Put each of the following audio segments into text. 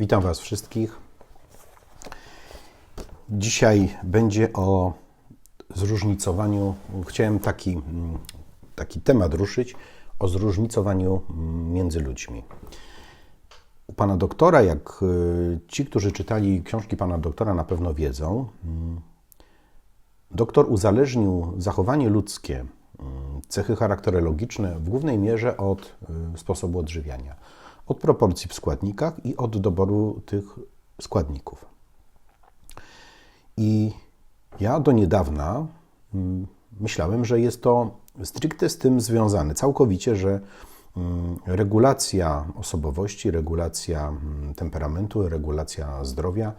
Witam Was wszystkich. Dzisiaj będzie o zróżnicowaniu. Chciałem taki, mm, taki temat ruszyć o zróżnicowaniu mm, między ludźmi. U pana doktora, jak y, ci, którzy czytali książki pana doktora, na pewno wiedzą, mm, doktor uzależnił zachowanie ludzkie, cechy charakterologiczne w głównej mierze od y, sposobu odżywiania od proporcji w składnikach i od doboru tych składników. I ja do niedawna mm, myślałem, że jest to stricte z tym związane, całkowicie, że mm, regulacja osobowości, regulacja mm, temperamentu, regulacja zdrowia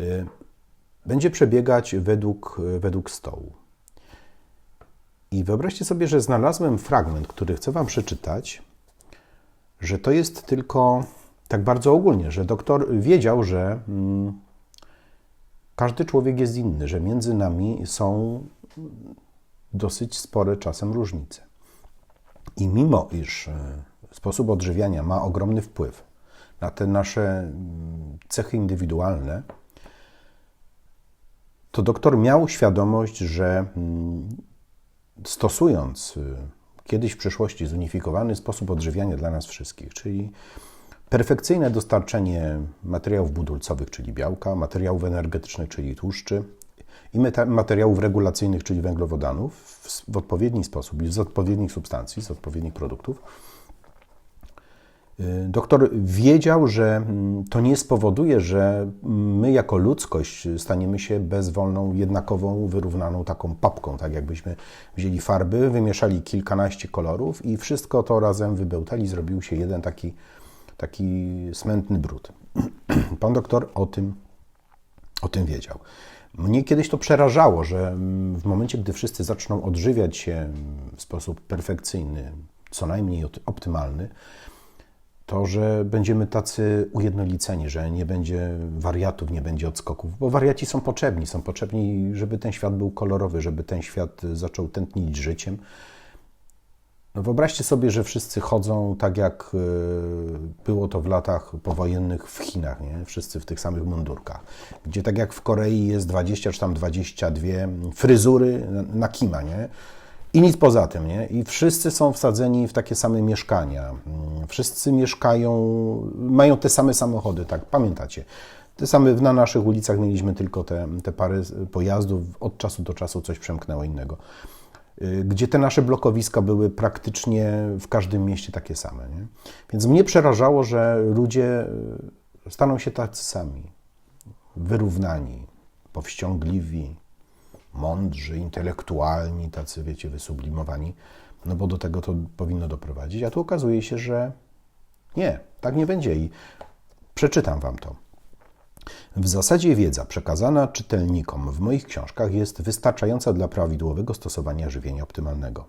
y, będzie przebiegać według, według stołu. I wyobraźcie sobie, że znalazłem fragment, który chcę Wam przeczytać, że to jest tylko tak bardzo ogólnie, że doktor wiedział, że mm, każdy człowiek jest inny, że między nami są dosyć spore czasem różnice. I mimo iż e, sposób odżywiania ma ogromny wpływ na te nasze mm, cechy indywidualne, to doktor miał świadomość, że mm, stosując y, kiedyś w przyszłości zunifikowany sposób odżywiania dla nas wszystkich, czyli perfekcyjne dostarczenie materiałów budulcowych, czyli białka, materiałów energetycznych, czyli tłuszczy i materiałów regulacyjnych, czyli węglowodanów w, odpowiedni sposób i z odpowiednich substancji, z odpowiednich produktów doktor wiedział, że mm, to nie spowoduje, że my jako ludzkość staniemy się bezwolną, jednakową, wyrównaną taką papką, tak jakbyśmy wzięli farby, wymieszali kilkanaście kolorów i wszystko to razem wybełtali, zrobił się jeden taki, taki smętny brud. Pan doktor o tym, o tym wiedział. Mnie kiedyś to przerażało, że mm, w momencie, gdy wszyscy zaczną odżywiać się w sposób perfekcyjny, co najmniej optymalny, to, że będziemy tacy ujednoliceni, że nie będzie wariatów, nie będzie odskoków, bo wariaci są potrzebni, są potrzebni, żeby ten świat był kolorowy, żeby ten świat zaczął tętnić życiem. No wyobraźcie sobie, że wszyscy chodzą tak, jak e, było to w latach powojennych w Chinach, nie? wszyscy w tych samych mundurkach, gdzie tak jak w Korei jest 20 czy tam 22 fryzury na kima, nie? I nic poza tym, nie? I wszyscy są wsadzeni w takie same mieszkania. Mm, wszyscy mieszkają, mają te same samochody, tak? Pamiętacie? Te same na naszych ulicach mieliśmy tylko te, te pary pojazdów, od czasu do czasu coś przemknęło innego. Y, gdzie te nasze blokowiska były praktycznie w każdym mieście takie same. Nie? Więc mnie przerażało, że ludzie y, staną się tacy sami, wyrównani, powściągliwi, mądrzy, intelektualni, tacy, wiecie, wysublimowani, no bo do tego to powinno doprowadzić. A tu okazuje się, że nie, tak nie będzie. I przeczytam Wam to. W zasadzie wiedza przekazana czytelnikom w moich książkach jest wystarczająca dla prawidłowego stosowania żywienia optymalnego.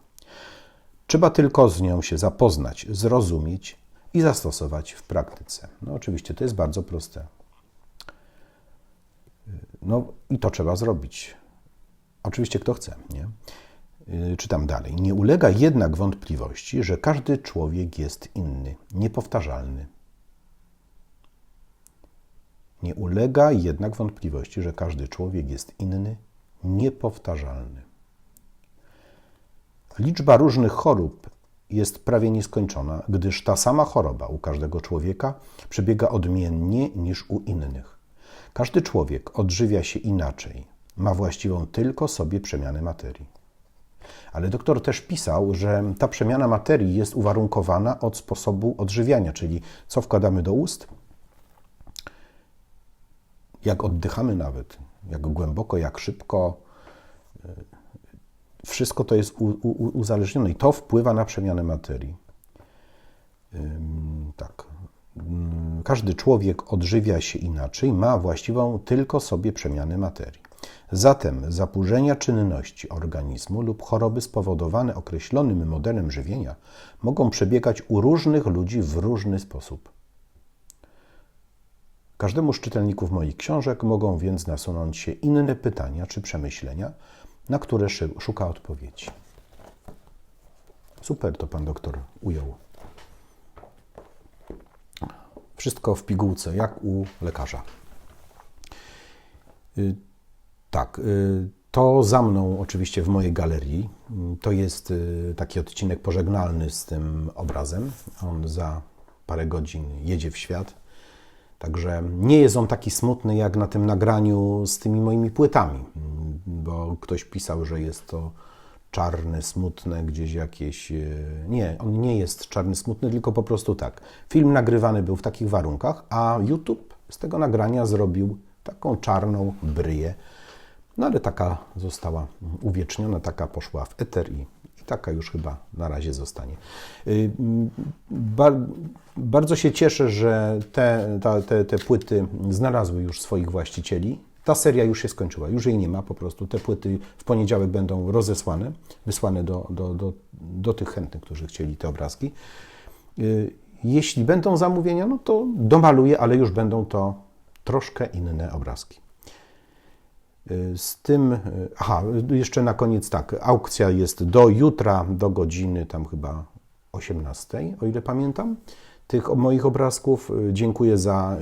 Trzeba tylko z nią się zapoznać, zrozumieć i zastosować w praktyce. No oczywiście to jest bardzo proste. No i to trzeba zrobić. Oczywiście kto chce, nie? Y, czytam dalej. Nie ulega jednak wątpliwości, że każdy człowiek jest inny, niepowtarzalny. Nie ulega jednak wątpliwości, że każdy człowiek jest inny, niepowtarzalny. Liczba różnych chorób jest prawie nieskończona, gdyż ta sama choroba u każdego człowieka przebiega odmiennie niż u innych. Każdy człowiek odżywia się inaczej, ma właściwą tylko sobie przemianę materii. Ale doktor też pisał, że ta przemiana materii jest uwarunkowana od sposobu odżywiania, czyli co wkładamy do ust, jak oddychamy nawet, jak głęboko, jak szybko. Wszystko to jest uzależnione i to wpływa na przemianę materii. Tak. Każdy człowiek odżywia się inaczej, ma właściwą tylko sobie przemianę materii. Zatem zaburzenia czynności organizmu lub choroby spowodowane określonym modelem żywienia mogą przebiegać u różnych ludzi w różny sposób. Każdemu z czytelników moich książek mogą więc nasunąć się inne pytania czy przemyślenia, na które szuka odpowiedzi. Super to pan doktor ujął. Wszystko w pigułce, jak u lekarza. Tak, y, to za mną oczywiście w mojej galerii. To jest y, taki odcinek pożegnalny z tym obrazem. On za parę godzin jedzie w świat. Także nie jest on taki smutny jak na tym nagraniu z tymi moimi płytami, bo ktoś pisał, że jest to czarne, smutne, gdzieś jakieś. y, Nie, on nie jest czarny, smutny, tylko po prostu tak. Film nagrywany był w takich warunkach, a YouTube z tego nagrania zrobił taką czarną bryję. No ale taka została uwieczniona, taka poszła w eter i, i taka już chyba na razie zostanie. Y, Bar, bardzo się cieszę, że te, ta, te, te płyty znalazły już swoich właścicieli. Ta seria już się skończyła, już jej nie ma po prostu. Te płyty w poniedziałek będą rozesłane, wysłane do, do, do, do tych chętnych, którzy chcieli te obrazki. Y, Jeśli będą zamówienia, no to domaluję, ale już będą to troszkę inne obrazki. Y, Z tym, y, aha, jeszcze na koniec tak, aukcja jest do jutra, do godziny tam chyba 18, o ile pamiętam, tych moich obrazków. Y, Dziękuję za,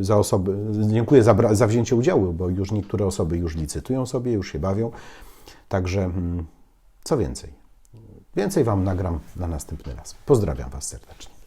y, za osoby, dziękuję za, za wzięcie udziału, bo już niektóre osoby już licytują sobie, już się bawią. Także mm, co więcej, więcej Wam nagram na następny raz. Pozdrawiam Was serdecznie.